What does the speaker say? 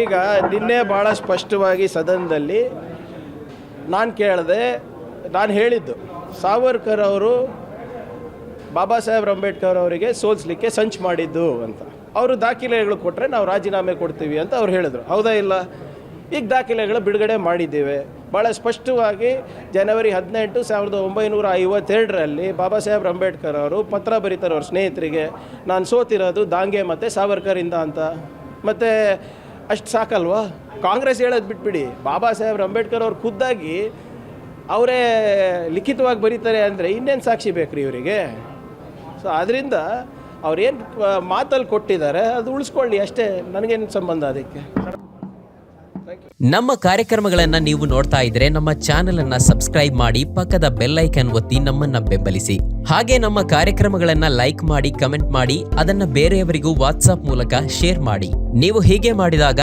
ಈಗ ನಿನ್ನೆ ಭಾಳ ಸ್ಪಷ್ಟವಾಗಿ ಸದನದಲ್ಲಿ ನಾನು ಕೇಳಿದೆ, ನಾನು ಹೇಳಿದ್ದು, ಸಾವರ್ಕರ್ ಅವರು ಬಾಬಾ ಸಾಹೇಬ್ ಅಂಬೇಡ್ಕರ್ ಅವರಿಗೆ ಸೋಲಿಸ್ಲಿಕ್ಕೆ ಸಂಚು ಮಾಡಿದ್ದು ಅಂತ. ಅವರು ದಾಖಲೆಗಳು ಕೊಟ್ಟರೆ ನಾವು ರಾಜೀನಾಮೆ ಕೊಡ್ತೀವಿ ಅಂತ ಅವ್ರು ಹೇಳಿದರು. ಹೌದಾ ಇಲ್ಲ? ಈಗ ದಾಖಲೆಗಳು ಬಿಡುಗಡೆ ಮಾಡಿದ್ದೇವೆ. ಭಾಳ ಸ್ಪಷ್ಟವಾಗಿ ಜನವರಿ ಹದಿನೆಂಟು ಸಾವಿರದ ಒಂಬೈನೂರ ಐವತ್ತೆರಡರಲ್ಲಿ ಬಾಬಾ ಸಾಹೇಬ್ ಅಂಬೇಡ್ಕರ್ ಅವರು ಪತ್ರ ಬರೀತಾರೆ ಅವ್ರ ಸ್ನೇಹಿತರಿಗೆ, ನಾನು ಸೋತಿರೋದು ದಾಂಗೆ ಮತ್ತು ಸಾವರ್ಕರಿಂದ ಅಂತ. ಮತ್ತು ಅಷ್ಟು ಸಾಕಲ್ವಾ? ಕಾಂಗ್ರೆಸ್ ಹೇಳೋದು ಬಿಟ್ಬಿಡಿ. ಬಾಬಾ ಸಾಹೇಬ್ ಅಂಬೇಡ್ಕರ್ ಅವ್ರು ಖುದ್ದಾಗಿ ಅವರೇ ಲಿಖಿತವಾಗಿ ಬರೀತಾರೆ ಅಂದರೆ ಇನ್ನೇನು ಸಾಕ್ಷಿ ಬೇಕ್ರಿ ಇವರಿಗೆ? ಸೊ ಅದರಿಂದ ಅವ್ರೇನು ಮಾತಲ್ಲಿ ಕೊಟ್ಟಿದ್ದಾರೆ ಅದು ಉಳಿಸ್ಕೊಳ್ಳಿ ಅಷ್ಟೇ. ನನಗೇನು ಸಂಬಂಧ ಅದಕ್ಕೆ? ನಮ್ಮ ಕಾರ್ಯಕ್ರಮಗಳನ್ನ ನೀವು ನೋಡ್ತಾ ಇದ್ರೆ ನಮ್ಮ ಚಾನೆಲ್ ಅನ್ನ ಸಬ್ಸ್ಕ್ರೈಬ್ ಮಾಡಿ ಪಕ್ಕದ ಬೆಲ್ ಐಕನ್ ಒತ್ತಿ ನಮ್ಮನ್ನ ಬೆಂಬಲಿಸಿ. ಹಾಗೆ ನಮ್ಮ ಕಾರ್ಯಕ್ರಮಗಳನ್ನ ಲೈಕ್ ಮಾಡಿ, ಕಮೆಂಟ್ ಮಾಡಿ, ಅದನ್ನ ಬೇರೆಯವರಿಗೂ ವಾಟ್ಸ್ಆಪ್ ಮೂಲಕ ಶೇರ್ ಮಾಡಿ. ನೀವು ಹೀಗೆ ಮಾಡಿದಾಗ